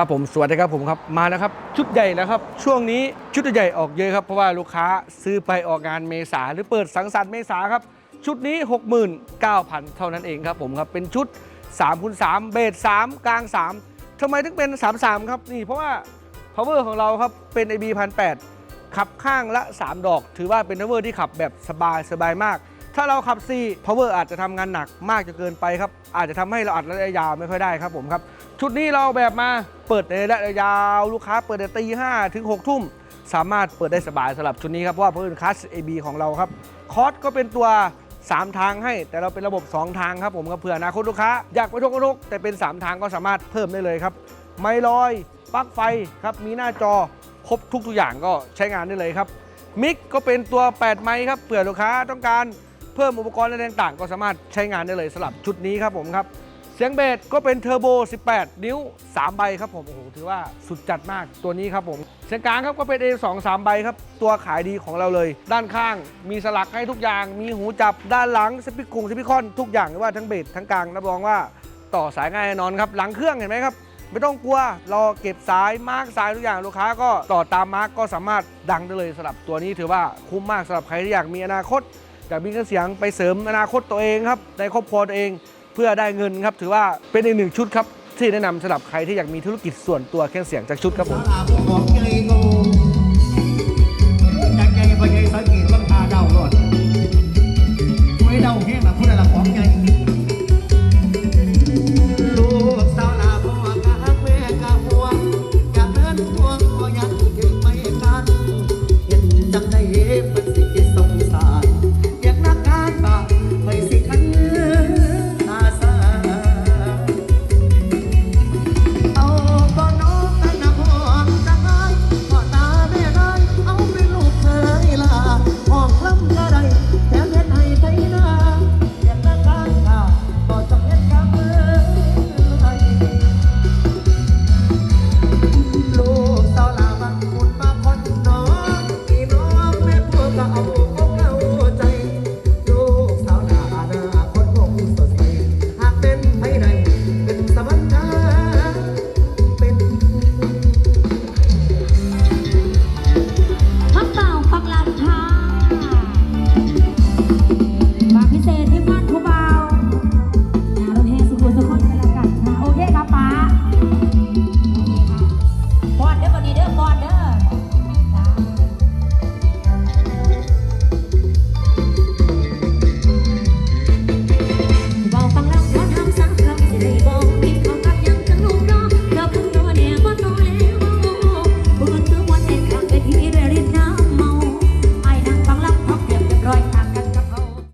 ครับผมสวัสดีครับผมครับมาแล้วครับ ชุดใหญ่แล้วครับ ช่วงนี้ชุดใหญ่ออกเยอะครับ เพราะว่าลูกค้าซื้อไปออกงานเมษาหรือเปิดสังสรรค์เมษาครับ ชุดนี้ 69,000 เท่านั้นเองครับผมครับเป็นชุด3คูณ3เบส3กลาง 3ทำไมถึงเป็น 33 ครับนี่เพราะว่า power ของเราครับเป็น AB 1,800ขับข้างละ 3 ดอก ถือว่าเป็น power ที่ขับแบบสบายสบายมาก ถ้าเราขับ4 power อาจจะทำงานหนักมากจนเกินไปครับ อาจจะทำให้เราอัดระยะยาวไม่ค่อยได้ครับผมครับ ชุดนี้เราแบบมาเปิดในระยะยาวลูกค้าเปิดในตีห้าถึงหกทุ่มสามารถเปิดได้สบายสำหรับชุดนี้ครับเพราะว่าเพื่อนคัส AB ของเราครับคอร์สก็เป็นตัว 3 ทางให้ แต่เราเป็นระบบ 2 ทางครับผมครับเผื่อนาคตลูกค้า อยากไปทุกทุกแต่เป็น 3 ทางก็สามารถเพิ่มได้เลยครับ ไม่ลอยปลั๊กไฟครับมีหน้าจอครบทุกทุกอย่างก็ใช้งานได้เลยครับมิกก็เป็นตัว 8 ไมค์ครับเผื่อลูกค้าต้องการ เพิ่มอุปกรณ์อะไรต่างๆ ก็สามารถใช้งานได้เลยสำหรับชุดนี้ครับผมครับ เสียงเบสก็เป็นเทอร์โบ 18 นิ้ว 3 ใบครับผมโอ้โหถือว่าสุดจัดมากตัวนี้ครับผมเสียงกลางครับก็เป็น A2 3 ใบครับ ตัวขายดีของเราเลย ด้านข้างมีสลักให้ทุกอย่าง มีหูจับด้านหลังสปิกุงสปิคอนทุกอย่างไม่ว่าทั้งเบสทั้งกลางรับรองว่าต่อสายง่ายแน่นอนครับหลังเครื่องเห็นไหมครับไม่ต้องกลัว รอเก็บสายมาร์กสายทุกอย่างลูกค้าก็ต่อตามมาร์กก็สามารถดังได้เลยสำหรับตัวนี้ถือว่าคุ้มมากสำหรับใครที่อยากมีอนาคต จากมีเครื่องเสียงไปเสริมอนาคตตัวเองครับในครอบครัวตัวเองเพื่อได้เงินครับ ถือว่าเป็นอีกหนึ่งชุดครับที่แนะนำสำหรับใครที่อยากมีธุรกิจส่วนตัวเครื่องเสียงจากชุดครับผม